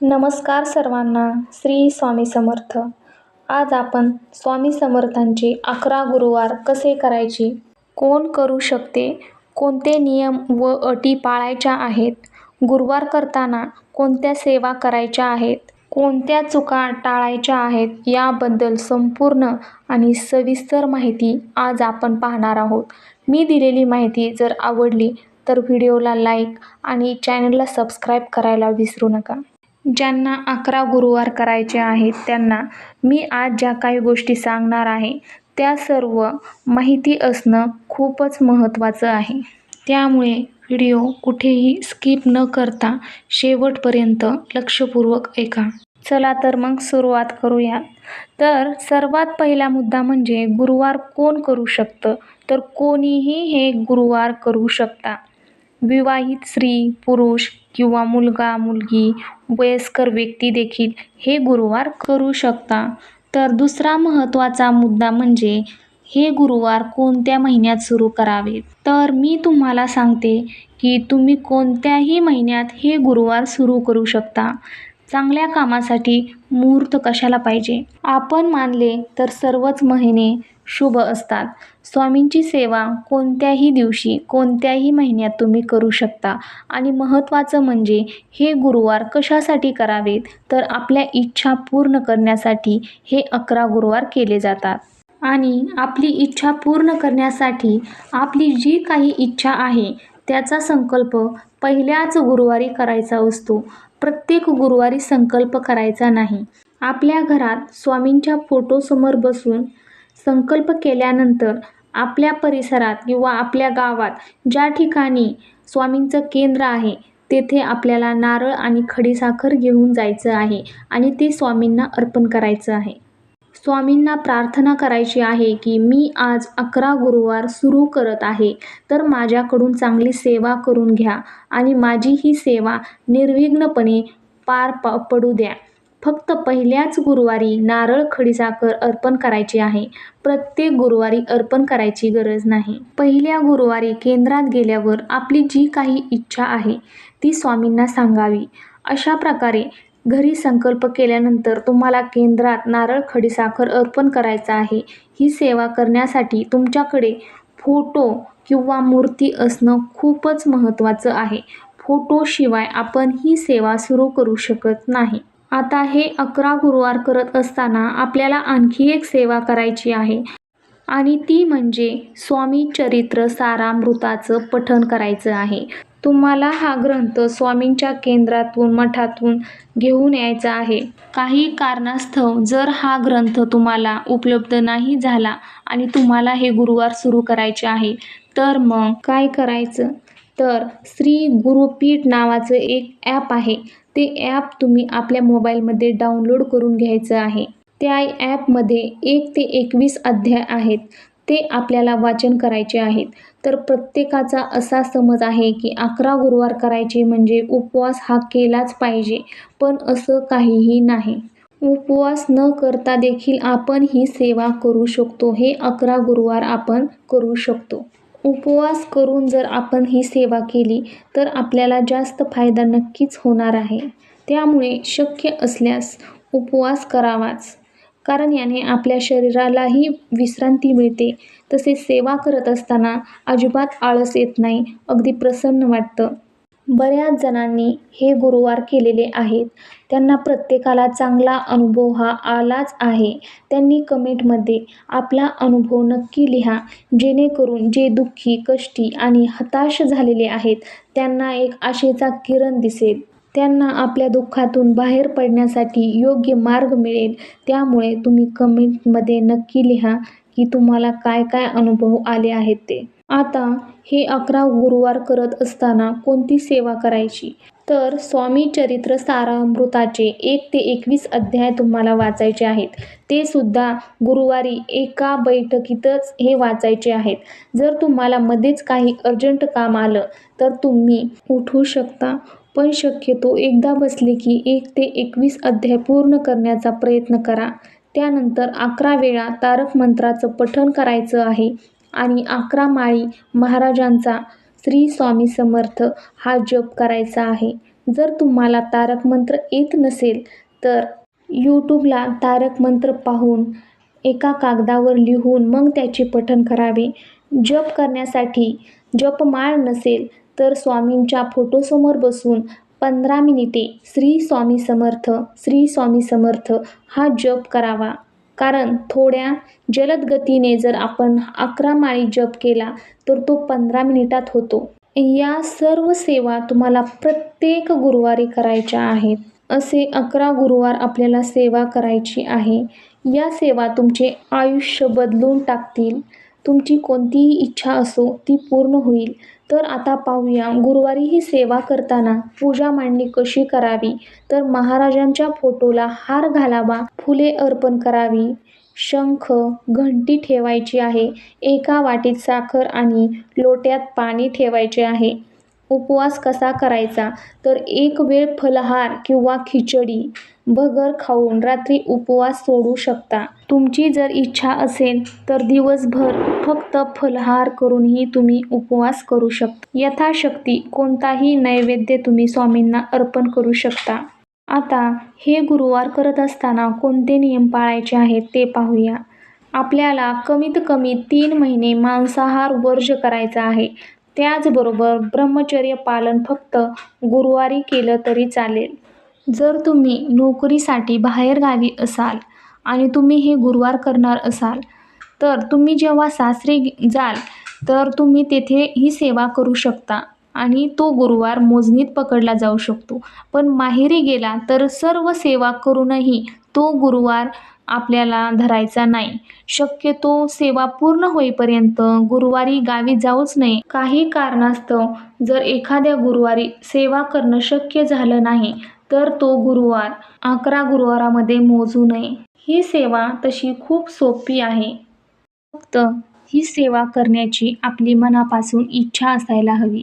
नमस्कार सर्वांना श्री स्वामी समर्थ. आज आपण स्वामी समर्थांचे अकरा गुरुवार कसे करायचे? कोण करू शकते? कोणते नियम व अटी पाळायच्या आहेत? गुरुवार करताना कोणत्या सेवा करायच्या आहेत? कोणत्या चुका टाळायच्या आहेत? याबद्दल संपूर्ण आणि सविस्तर माहिती आज आपण पाहणार आहोत. मी दिलेली माहिती जर आवडली तर व्हिडिओला लाईक आणि चॅनलला सबस्क्राईब करायला विसरू नका. ज्यांना अकरा गुरुवार करायचे आहेत त्यांना मी आज ज्या काही गोष्टी सांगणार आहे त्या सर्व माहिती असणं खूपच महत्त्वाचं आहे. त्यामुळे व्हिडिओ कुठेही स्किप न करता शेवटपर्यंत लक्षपूर्वक ऐका. चला तर मग सुरुवात करूया. तर सर्वात पहिला मुद्दा म्हणजे गुरुवार कोण करू शकतं? तर कोणीही हे गुरुवार करू शकता. विवाहित स्त्री पुरुष किंवा मुलगा मुलगी वयस्कर व्यक्ती देखील हे गुरुवार करू शकता. तर दुसरा महत्त्वाचा मुद्दा म्हणजे हे गुरुवार कोणत्या महिन्यात सुरू करावे? तर मी तुम्हाला सांगते की तुम्ही कोणत्याही महिन्यात हे गुरुवार सुरू करू शकता. चांगल्या कामासाठी मुहूर्त कशाला पाहिजे? आपण मानले तर सर्वच महिने शुभ असतात. स्वामींची सेवा कोणत्याही दिवशी कोणत्याही महिन्यात तुम्ही करू शकता. आणि महत्त्वाचं म्हणजे हे गुरुवार कशासाठी करावेत? तर आपल्या इच्छा पूर्ण करण्यासाठी हे अकरा गुरुवार केले जातात. आणि आपली इच्छा पूर्ण करण्यासाठी आपली जी काही इच्छा आहे त्याचा संकल्प पहिल्याच गुरुवारी करायचा असतो. प्रत्येक गुरुवारी संकल्प करायचा नाही. आपल्या घरात स्वामींच्या फोटोसमोर बसून संकल्प केल्यानंतर आपल्या परिसरात किंवा आपल्या गावात ज्या ठिकाणी स्वामींचं केंद्र आहे तेथे आपल्याला नारळ आणि खडीसाखर घेऊन जायचं आहे आणि ते स्वामींना अर्पण करायचं आहे. स्वामींना प्रार्थना करायची आहे की मी आज अकरा गुरुवार सुरू करत आहे तर माझ्याकडून चांगली सेवा करून घ्या आणि माझी ही सेवा निर्विघ्नपणे पार प पडू द्या. फक्त पहिल्याच गुरुवारी नारळ खडीसाखर अर्पण करायची आहे. प्रत्येक गुरुवारी अर्पण करायची गरज नाही. पहिल्या गुरुवारी केंद्रात गेल्यावर आपली जी काही इच्छा आहे ती स्वामींना सांगावी. अशा प्रकारे घरी संकल्प केल्यानंतर तुम्हाला केंद्रात नारळ खडीसाखर अर्पण करायचा आहे. ही सेवा करण्यासाठी तुमच्याकडे फोटो किंवा मूर्ती असणं खूपच महत्त्वाचं आहे. फोटोशिवाय आपण ही सेवा सुरू करू शकत नाही. आता हे अकरा गुरुवार करत असताना आपल्याला आणखी एक सेवा करायची आहे आणि ती म्हणजे स्वामी चरित्र सारामृताचं पठण करायचं आहे. तुम्हाला हा ग्रंथ स्वामींच्या केंद्रातून मठातून घेऊन यायचा आहे. काही कारणास्तव जर हा ग्रंथ तुम्हाला उपलब्ध नाही झाला आणि तुम्हाला हे गुरुवार सुरू करायचे आहे तर मग काय करायचं? तर श्री गुरुपीठ नावाचं एक ॲप आहे. ते ॲप तुम्ही आपल्या मोबाईलमध्ये डाउनलोड करून घ्यायचं आहे. त्या ॲपमध्ये एक ते एकवीस अध्याय आहेत. ते आपल्याला वाचन करायचे आहेत. तर प्रत्येकाचा असा समज आहे की अकरा गुरुवार करायचे म्हणजे उपवास हा केलाच पाहिजे पण असं काहीही नाही. उपवास न करता देखील आपण ही सेवा करू शकतो हे अकरा गुरुवार आपण करू शकतो. उपवास करून जर आपण ही सेवा केली तर आपल्याला जास्त फायदा नक्कीच होणार आहे. त्यामुळे शक्य असल्यास उपवास करावाच. कारण याने आपल्या शरीरालाही विश्रांती मिळते. तसेच सेवा करत असताना अजिबात आळस येत नाही अगदी प्रसन्न वाटतं. बऱ्याच जणांनी हे गुरुवार केलेले आहेत. त्यांना प्रत्येकाला चांगला अनुभव हा आलाच आहे. त्यांनी कमेंटमध्ये आपला अनुभव नक्की लिहा. जेणेकरून जे दुःखी कष्टी आणि हताश झालेले आहेत त्यांना एक आशेचा किरण दिसेल. त्यांना आपल्या दुःखातून बाहेर पडण्यासाठी योग्य मार्ग मिळेल. त्यामुळे तुम्ही कमेंटमध्ये नक्की लिहा की तुम्हाला काय काय अनुभव आले आहेत ते. आता हे अकरा गुरुवार करत असताना कोणती सेवा करायची? तर स्वामी चरित्र सारामृताचे एक ते एकवीस अध्याय तुम्हाला वाचायचे आहेत. ते सुद्धा गुरुवारी एका बैठकीतच हे वाचायचे आहेत. जर तुम्हाला मध्येच काही अर्जंट काम आलं तर तुम्ही उठू शकता. पण शक्यतो एकदा बसले की एक ते एकवीस अध्याय पूर्ण करण्याचा प्रयत्न करा. त्यानंतर अकरा वेळा तारक मंत्राचं पठण करायचं आहे आणि अकरा माळी महाराजांचा श्री स्वामी समर्थ हा जप करायचा आहे. जर तुम्हाला तारक मंत्र येत नसेल तर यूट्यूबला तारक मंत्र पाहून एका कागदावर लिहून मग त्याचे पठण करावे. जप करण्यासाठी जपमाळ नसेल तर स्वामींच्या फोटोसमोर बसून पंधरा मिनिटे श्री स्वामी समर्थ श्री स्वामी समर्थ हा जप करावा. कारण थोड्या जलद गतीने जर आपण अकरा माळी जप केला तर तो पंधरा मिनिटात होतो. या सर्व सेवा तुम्हाला प्रत्येक गुरुवारी करायच्या आहेत. असे अकरा गुरुवार आपल्याला सेवा करायची आहे. या सेवा तुमचे आयुष्य बदलून टाकतील. तुमची कोणतीही इच्छा असो ती पूर्ण होईल. तर आता पाहूया गुरुवारी ही सेवा करताना पूजा मांडणी कशी करावी? तर महाराजांच्या फोटोला हार घालावा फुले अर्पण करावी. शंख घंटी ठेवायची आहे एका वाटीत साखर आणि लोट्यात पाणी ठेवायचे आहे. उपवास कसा करायचा? तर एक वेळ फलहार किंवा खिचडी. भगर खाऊन रात्री उपवास सोडू शकता. तुमची जर इच्छा असेल तर दिवसभर फक्त फलहार करूनही तुम्ही उपवास करू शकता. यथाशक्ती कोणताही नैवेद्य तुम्ही स्वामींना अर्पण करू शकता. आता हे गुरुवार करत असताना कोणते नियम पाळायचे आहेत ते पाहूया. आपल्याला कमीत कमी तीन महिने मांसाहार वर्ज करायचा आहे. त्याचबरोबर ब्रह्मचर्य पालन फक्त गुरुवारी केलं तरी चालेल. जर तुम्ही नोकरीसाठी बाहेरगावी असाल आणि तुम्ही हे गुरुवार करणार असाल तर तुम्ही जेव्हा सासरी जाल तर तुम्ही तेथे ही सेवा करू शकता आणि तो गुरुवार मोजणीत पकडला जाऊ शकतो. पण माहेरी गेला तर सर्व सेवा करूनही तो गुरुवार आपल्याला धरायचा नाही. शक्यतो सेवा पूर्ण होईपर्यंत गुरुवारी गावी जाऊच नये. काही कारणास्तव जर एखाद्या गुरुवारी सेवा करणं शक्य झालं नाही तर तो गुरुवार अकरा गुरुवारामध्ये मोजू नये. ही सेवा तशी खूप सोपी आहे. फक्त ही सेवा करण्याची आपली मनापासून इच्छा असायला हवी.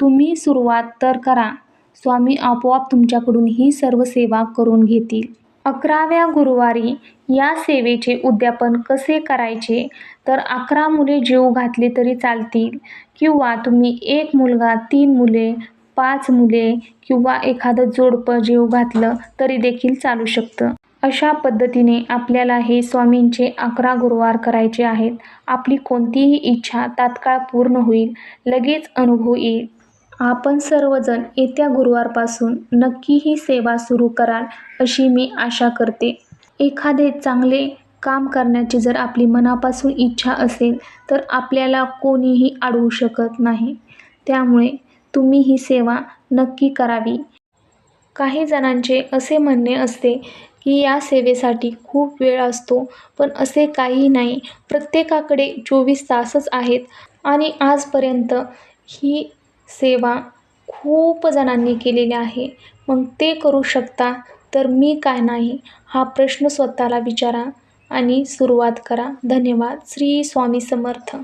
तुम्ही सुरुवात तर करा. स्वामी आपोआप तुमच्याकडून ही सर्व सेवा करून घेतील. अकराव्या गुरुवारी या सेवेचे उद्यापन कसे करायचे? तर अकरा मुले जीव घातले तरी चालतील. किंवा तुम्ही एक मुलगा तीन मुले पाच मुले किंवा एखादं जोडपं जीव घातलं तरी देखील चालू शकतं. अशा पद्धतीने आपल्याला हे स्वामींचे अकरा गुरुवार करायचे आहेत. आपली कोणतीही इच्छा तात्काळ पूर्ण होईल. लगेच अनुभव येईल. आपण सर्वजण येत्या गुरुवारपासून नक्की ही सेवा सुरू कराल अशी मी आशा करते. एखादे चांगले काम करण्याची जर आपली मनापासून इच्छा असेल तर आपल्याला कोणीही अडवू शकत नाही. त्यामुळे तुम्ही ही सेवा नक्की करावी. काही जणांचे असे म्हणणे असते की या सेवेसाठी खूप वेळ असतो पण असे काही नाही. प्रत्येकाकडे चोवीस तासच आहेत आणि आजपर्यंत ही सेवा खूप जणांनी केलेली आहे. मग ते करू शकता तर मी काय नाही हा प्रश्न स्वतःला विचारा आणि सुरुवात करा. धन्यवाद. श्री स्वामी समर्थ.